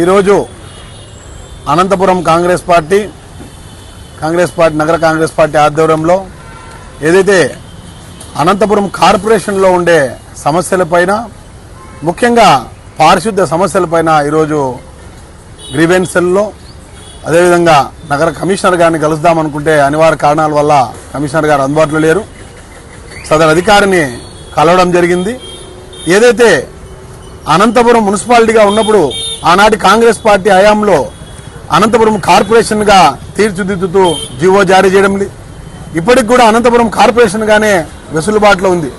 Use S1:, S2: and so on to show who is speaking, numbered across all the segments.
S1: ఈరోజు Anantapur Congress party Congress party నగర Congress party ఆధ్వర్యంలో ఏదైతే అనంతపురం కార్పొరేషన్లో ఉండే సమస్యలపైన ముఖ్యంగా పారిశుద్ధ్య సమస్యలపైన ఈరోజు గ్రీవెన్సెల్లో అదేవిధంగా నగర కమిషనర్ గారిని కలుద్దామనుకుంటే అనివార్య కారణాల వల్ల కమిషనర్ గారు అందుబాటులో లేరు. సదరు అధికారిని కలవడం జరిగింది. ఏదైతే అనంతపురం మున్సిపాలిటీగా ఉన్నప్పుడు ఆనాటి కాంగ్రెస్ పార్టీ హయాంలో అనంతపురం కార్పొరేషన్గా తీర్చిదిద్దుతూ జీవో జారీ చేయడం ఇప్పటికి కూడా అనంతపురం కార్పొరేషన్గానే వెసులుబాటులో ఉంది.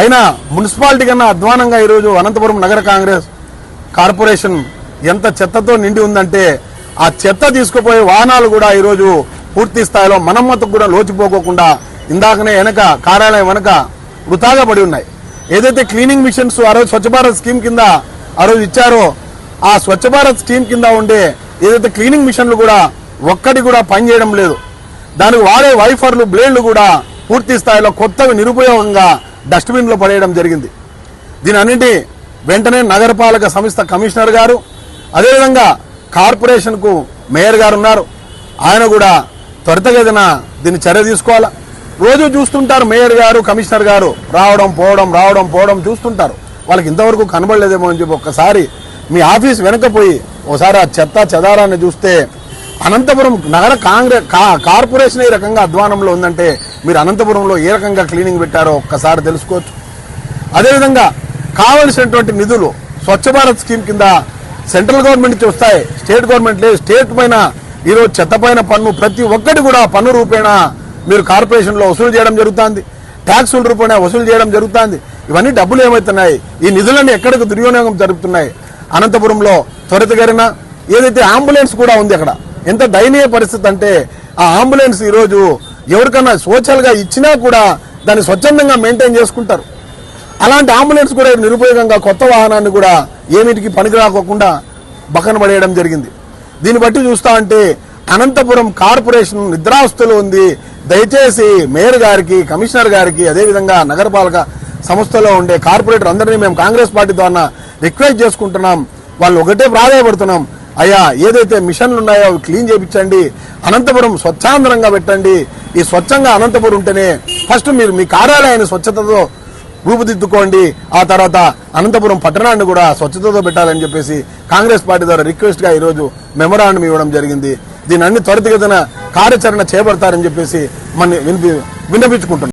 S1: అయినా మున్సిపాలిటీ కన్నా అధ్వానంగా ఈరోజు అనంతపురం నగర కాంగ్రెస్ కార్పొరేషన్ ఎంత చెత్తతో నిండి ఉందంటే ఆ చెత్త తీసుకుపోయే వాహనాలు కూడా ఈరోజు పూర్తి స్థాయిలో మనమ్మతకు కూడా లోచిపోకోకుండా ఇందాకనే వెనక కార్యాలయం వెనక వృతాగా పడి ఉన్నాయి. ఏదైతే క్లీనింగ్ మిషన్స్ ఆ రోజు స్వచ్ఛ భారత్ స్కీమ్ కింద ఆ రోజు ఇచ్చారో ఆ స్వచ్ఛ భారత్ స్కీమ్ కింద ఉండే ఏదైతే క్లీనింగ్ మిషన్లు కూడా ఒక్కటి కూడా పనిచేయడం లేదు. దానికి వాడే వైఫర్లు బ్లేడ్లు కూడా పూర్తి స్థాయిలో కొత్తవి నిరుపయోగంగా డస్ట్బిన్లో పడేయడం జరిగింది. దీని అన్నింటి వెంటనే నగరపాలక సంస్థ కమిషనర్ గారు అదేవిధంగా కార్పొరేషన్కు మేయర్ గారు ఉన్నారు. ఆయన కూడా త్వరితగతిన దీన్ని చర్య తీసుకోవాలా? రోజు చూస్తుంటారు మేయర్ గారు కమిషనర్ గారు రావడం పోవడం రావడం పోవడం చూస్తుంటారు. వాళ్ళకి ఇంతవరకు కనబడలేదేమో అని చెప్పి ఒక్కసారి మీ ఆఫీస్ వెనకపోయి ఒకసారి ఆ చెత్త చెదారాన్ని చూస్తే అనంతపురం నగర కాంగ్రెస్ కా- కార్పొరేషన్ ఏ రకంగా అధ్వానంలో ఉందంటే మీరు అనంతపురంలో ఏ రకంగా క్లీనింగ్ పెట్టారో ఒక్కసారి తెలుసుకోవచ్చు. అదేవిధంగా కావలసినటువంటి నిధులు స్వచ్ఛ భారత్ స్కీమ్ కింద సెంట్రల్ గవర్నమెంట్ నుంచి వస్తాయి. స్టేట్ గవర్నమెంట్ లేదు. స్టేట్ పైన ఈరోజు చెత్త పైన పన్ను ప్రతి ఒక్కటి కూడా పన్ను రూపేణ మీరు కార్పొరేషన్లో వసూలు చేయడం జరుగుతుంది. ట్యాక్సుల రూపేణ వసూలు చేయడం జరుగుతుంది. ఇవన్నీ డబ్బులు ఏమవుతున్నాయి ఈ నిధులన్నీ ఎక్కడికి దుర్వినియోగం జరుగుతున్నాయి అనంతపురంలో త్వరితగరిన ఏదైతే అంబులెన్స్ కూడా ఉంది అక్కడ ఎంత దయనీయ పరిస్థితి అంటే ఆ అంబులెన్స్ ఈ రోజు ఎవరికన్నా సోషల్గా ఇచ్చినా కూడా దాన్ని స్వచ్ఛందంగా మెయింటైన్ చేసుకుంటారు. అలాంటి అంబులెన్స్ కూడా నిరుపయోగంగా కొత్త వాహనాన్ని కూడా ఏమిటికి పనికి రాకోకుండా బకన పడేయడం జరిగింది. దీన్ని బట్టి చూస్తా అంటే అనంతపురం కార్పొరేషన్ నిద్రావస్థలో ఉంది. దయచేసి మేయర్ గారికి కమిషనర్ గారికి అదేవిధంగా నగరపాలక సంస్థలో ఉండే కార్పొరేటర్ అందరినీ మేము కాంగ్రెస్ పార్టీ ద్వారా రిక్వెస్ట్ చేసుకుంటున్నాం. వాళ్ళు ఒకటే ప్రాధాయపడుతున్నాం. అయ్యా ఏదైతే మిషన్లు ఉన్నాయో అవి క్లీన్ చేయించండి అనంతపురం స్వచ్ఛాందరంగా పెట్టండి. ఈ స్వచ్ఛంగా అనంతపురం ఉంటేనే ఫస్ట్ మీరు మీ కార్యాలయాన్ని స్వచ్ఛతతో రూపుదిద్దుకోండి. ఆ తర్వాత అనంతపురం పట్టణాన్ని కూడా స్వచ్ఛతతో పెట్టాలని చెప్పేసి కాంగ్రెస్ పార్టీ ద్వారా రిక్వెస్ట్గా ఈరోజు మెమరాండం ఇవ్వడం జరిగింది. దీని అన్ని త్వరితగతిన కార్యాచరణ చేపడతారని చెప్పేసి మన వినిపి విన్నపించుకుంటున్నాం.